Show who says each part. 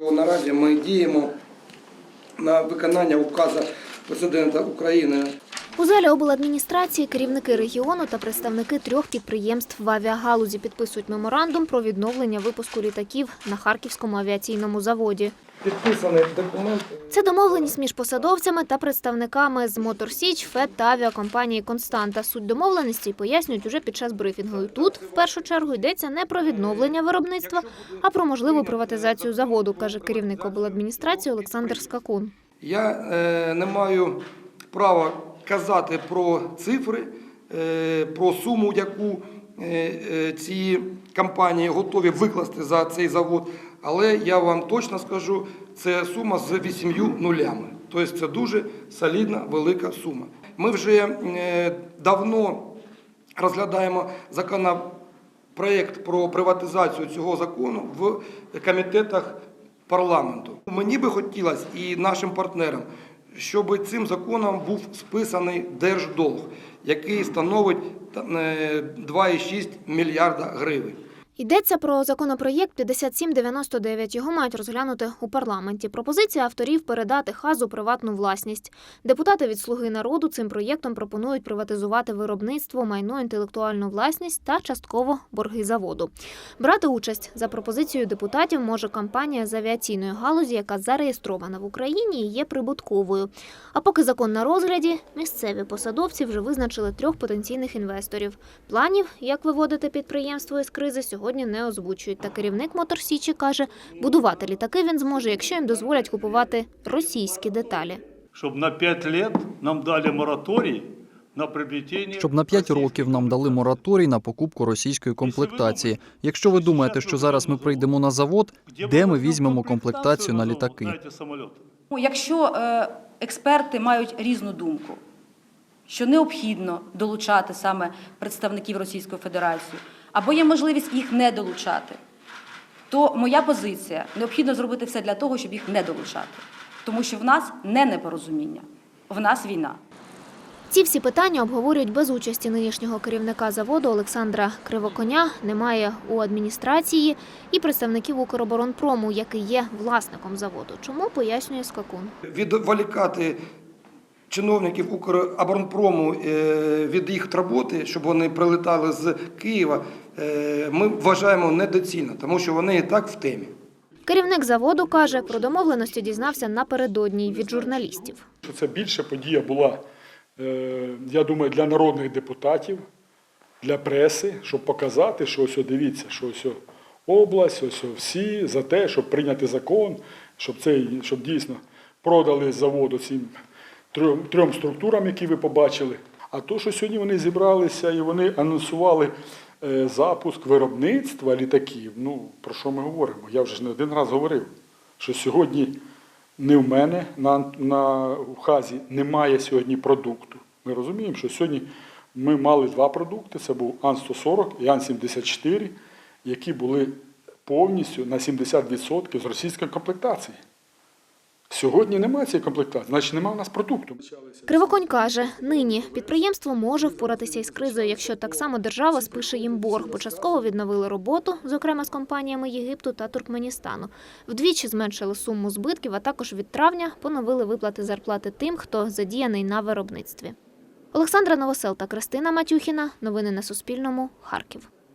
Speaker 1: Наразі ми діємо на виконання указу президента України
Speaker 2: У залі обладміністрації керівники регіону та представники трьох підприємств в авіагалузі підписують меморандум про відновлення випуску літаків на Харківському авіаційному заводі.
Speaker 1: підписаний документ.
Speaker 2: Це домовленість між посадовцями та представниками з Моторсіч, ФЕД та авіакомпанії Константа. Суть домовленості пояснюють уже під час брифінгу. І тут, в першу чергу, йдеться не про відновлення виробництва, а про можливу приватизацію заводу, каже керівник обладміністрації Олександр Скакун.
Speaker 1: Я е, не маю права казати про цифри, е, про суму, яку е, е, ці компанії готові викласти за цей завод. Але я вам точно скажу, це сума з вісім'ю нулями. Тобто це дуже солідна, велика сума. Ми вже давно розглядаємо законопроект про приватизацію цього закону в комітетах парламенту. Мені би хотілося і нашим партнерам, щоб цим законом був списаний держдолг, який становить та, е, 2,6 мільярда гривень.
Speaker 2: Йдеться про законопроєкт 5799. Його мають розглянути у парламенті. Пропозиція авторів передати хазу приватну власність. Депутати від Слуги народу цим проєктом пропонують приватизувати виробництво, майно, інтелектуальну власність та частково борги заводу. Брати участь за пропозицією депутатів може компанія з авіаційної галузі, яка зареєстрована в Україні і є прибутковою. А поки закон на розгляді, місцеві посадовці вже визначили трьох потенційних інвесторів. Планів, як виводити підприємство із кризи, сьогодні не озвучують. Та керівник Моторсічі каже, будувати літаки він зможе, якщо їм дозволять купувати російські деталі.
Speaker 3: чтобы на 5 лет нам дали мораторий на приобретение...
Speaker 4: Щоб на 5 років нам дали мораторій на покупку російської комплектації. Якщо ви думаєте, що зараз ми прийдемо на завод, де ми візьмемо комплектацію на літаки?
Speaker 3: На эти самолеты.
Speaker 5: Ну, Якщо е, експерти мають різну думку, що необхідно долучати саме представників Російської Федерації, Або є можливість їх не долучати, то моя позиція необхідно зробити все для того, щоб їх не долучати. Тому що в нас не непорозуміння, в нас війна.
Speaker 2: Ці всі питання обговорюють без участі нинішнього керівника заводу Олександра Кривоконя. Немає у адміністрації і представників Укроборонпрому, який є власником заводу. Чому пояснює Скакун?
Speaker 1: Відволікати чиновників Укроборонпрому е, від їх роботи, щоб вони прилетали з Києва, е, ми вважаємо недоцільно, тому що вони і так в темі.
Speaker 2: Керівник заводу каже, про домовленості дізнався напередодні від журналістів.
Speaker 6: це більше подія була, е, я думаю, для народних депутатів, для преси, щоб показати, що ось дивіться, що ось область, ось всі за те, щоб прийняти закон, щоб цей, щоб дійсно продали заводу цим трьом, трьом структурам, які ви побачили. А то, що сьогодні вони зібралися і вони анонсували е, запуск виробництва літаків, ну про що ми говоримо? Я вже ж не один раз говорив, що сьогодні не в мене на, на хазі немає сьогодні продукту. Ми розуміємо, що сьогодні ми мали два продукти: це був Ан-140 і Ан-74, які були повністю на 70% з російської комплектації. Сьогодні немає цієї комплектації, значить немає в нас продукту.
Speaker 2: Кривоконь каже, нині підприємство може впоратися із кризою, якщо так само держава спише їм борг. Початково відновили роботу, зокрема з компаніями Єгипту та Туркменістану. Вдвічі зменшили суму збитків, а також від травня поновили виплати зарплати тим, хто задіяний на виробництві. Олександра Новосел та Кристина Матюхіна. Новини на Суспільному. Харків.